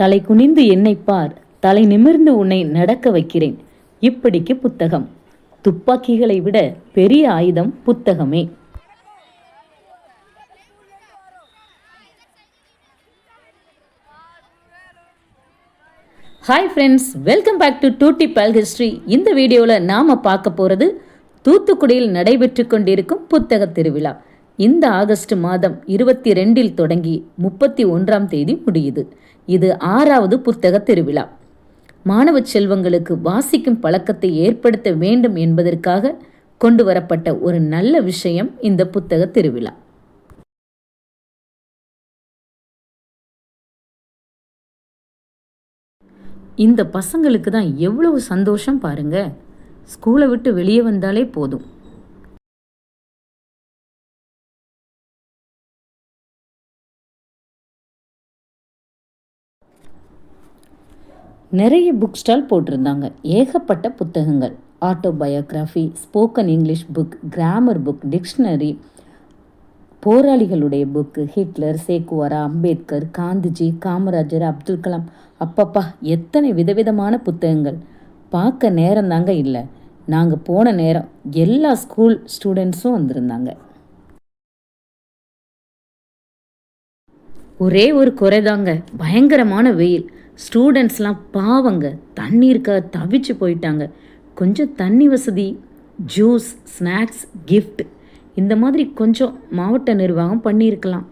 தலை குனிந்து என்னை பார் தலை நிமிர்ந்து உன்னை நடக்க வைக்கிறேன். இப்படிக்கு புத்தகம். துப்பாக்கிகளை விட பெரிய ஆயுதம் புத்தகமே. Hi friends welcome back to duty pal history இந்த வீடியோவில் நாம் பார்க்க போகிறது தூத்துக்குடியில் நடைபெற்று கொண்டிருக்கும் புத்தக திருவிழா. இந்த ஆகஸ்ட் மாதம் இருபத்தி ரெண்டில் தொடங்கி முப்பத்தி ஒன்றாம் தேதி முடியுது. இது ஆறாவது புத்தக திருவிழா. மாணவ செல்வங்களுக்கு வாசிக்கும் பழக்கத்தை ஏற்படுத்த வேண்டும் என்பதற்காக கொண்டு வரப்பட்ட ஒரு நல்ல விஷயம் இந்த புத்தக திருவிழா. இந்த பசங்களுக்கு தான் எவ்வளவு சந்தோஷம் பாருங்க. ஸ்கூலை விட்டு வெளியே வந்தாலே போதும். நிறைய புக் ஸ்டால் போட்டிருந்தாங்க. ஏகப்பட்ட புத்தகங்கள். Autobiography spoken English book grammar book dictionary போராளிகளுடைய book Hitler Che Guevara Ambedkar Gandhiji Kamarajar Abdul Kalam அப்பப்பா எத்தனை விதவிதமான புத்தகங்கள். பார்க்க நேரம் தாங்க இல்லை. நாங்கள் போன நேரம் எல்லா ஸ்கூல் ஸ்டூடெண்ட்ஸும் வந்திருந்தாங்க. ஒரே ஒரு குறைதாங்க பயங்கரமான வெயில். ஸ்டூடெண்ட்ஸ்லாம் பாவங்க. தண்ணீருக்காக தவிச்சு போயிட்டாங்க. கொஞ்சம் தண்ணி வசதி ஜூஸ் ஸ்நாக்ஸ் கிஃப்ட் இந்த மாதிரி கொஞ்சம் மாவட்ட நிர்வாகம் பண்ணியிருக்கலாம்.